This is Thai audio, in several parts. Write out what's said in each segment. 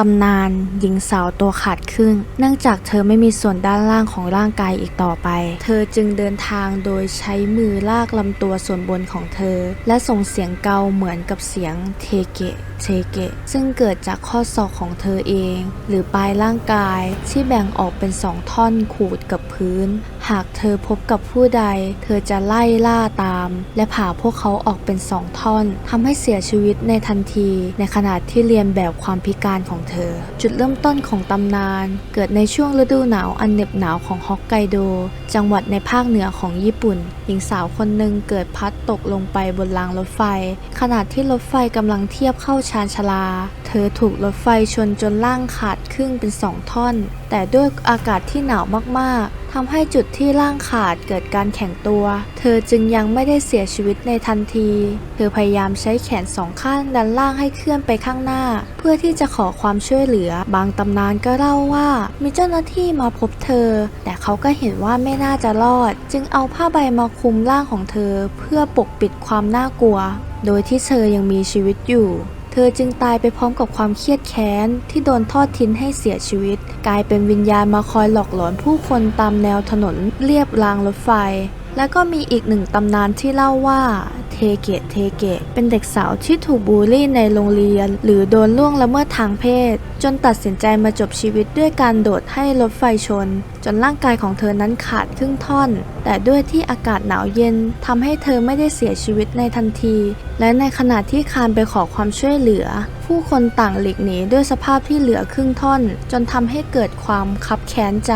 ตำนานหญิงสาวตัวขาดครึ่ง เนื่องจากเธอไม่มีส่วนด้านล่างของร่างกายอีกต่อไป เธอจึงเดินทางโดยใช้มือลากลำตัวส่วนบนของเธอ และส่งเสียงเกาเหมือนกับเสียงเทเกะเทเกะ ซึ่งเกิดจากข้อศอกของเธอเอง หรือปลายร่างกายที่แบ่งออกเป็นสองท่อนขูดกับพื้น หากเธอพบกับผู้ใด เธอจะไล่ล่าตาม และผ่าพวกเขาออกเป็นสองท่อนทำให้เสียชีวิตในทันที ในขณะที่เรียนแบบความพิการของเธอ จุดเริ่มต้นของตำนาน เกิดในช่วงฤดูหนาวอันเหน็บหนาวของฮอกไกโด จังหวัดในภาคเหนือของญี่ปุ่น หญิงสาวคนหนึ่งเกิดพัดตกลงไปบนรางรถไฟ ขณะที่รถไฟกำลังเทียบเข้าชานชาลา เธอถูกรถไฟชนจนร่างขาดครึ่งเป็นสองท่อน แต่ด้วยอากาศที่หนาวมากๆทำให้จุดที่ร่างขาดเกิดการแข็งตัว เธอจึงยังไม่ได้เสียชีวิตในทันที เธอพยายามใช้แขนสองข้างดันร่างให้เคลื่อนไปข้างหน้า เพื่อที่จะขอความช่วยเหลือ บางตำนานก็เล่าว่า มีเจ้าหน้าที่มาพบเธอ แต่เขาก็เห็นว่าไม่น่าจะรอด จึงเอาผ้าใบมาคลุมร่างของเธอ เพื่อปกปิดความน่ากลัว โดยที่เธอยังมีชีวิตอยู่ เธอจึงตายไปพร้อมกับความเครียดแค้น ที่โดนทอดทิ้งให้เสียชีวิต กลายเป็นวิญญาณมาคอยหลอกหลอนผู้คนตามแนวถนนเรียบรางรถไฟ แล้วก็มีอีกหนึ่งตำนานที่เล่าว่าเทเกะเทเกะเป็นเด็กสาวที่ถูกบูลลี่ในโรงเรียน หรือโดนล่วงละเมิดทางเพศ จนตัดสินใจมาจบชีวิตด้วยการโดดให้รถไฟชน จนร่างกายของเธอนั้นขาดครึ่งท่อน แต่ด้วยที่อากาศหนาวเย็นทำให้เธอไม่ได้เสียชีวิตในทันที และในขณะที่คานไปขอความช่วยเหลือ ผู้คนต่างหลีกหนีด้วยสภาพที่เหลือครึ่งท่อน จนทำให้เกิดความคับแค้นใจ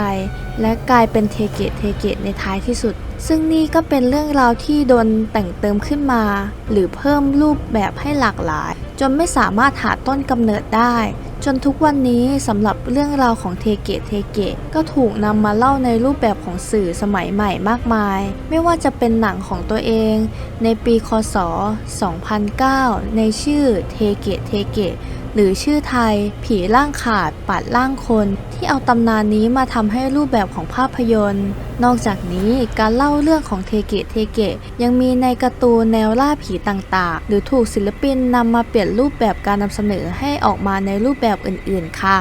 และกลายเป็นเทเกะเทเกะในท้ายที่สุดซึ่งนี่ก็เป็นเรื่องราวที่โดนแต่งเติมขึ้นมา หรือเพิ่มรูปแบบให้หลากหลาย จนไม่สามารถหาต้นกำเนิดได้ จนทุกวันนี้สำหรับเรื่องราวของเทเกะเทเกะก็ถูกนำมาเล่าในรูปแบบของสื่อสมัยใหม่มากมาย ไม่ว่าจะเป็นหนังของตัวเอง ในปีคศ 2009 ในชื่อเทเกะเทเกะหรือชื่อไทย ผีร่างขาดปัดร่างคน ที่เอาตำนานนี้มาทำให้รูปแบบของภาพยนตร์ นอกจากนี้การเล่าเรื่องของเทเกะเทเกะยังมีในการ์ตูนแนวล่าผีต่างๆ หรือถูกศิลปินนำมาเปลี่ยนรูปแบบการนำเสนอให้ออกมาในรูปแบบอื่นๆค่ะ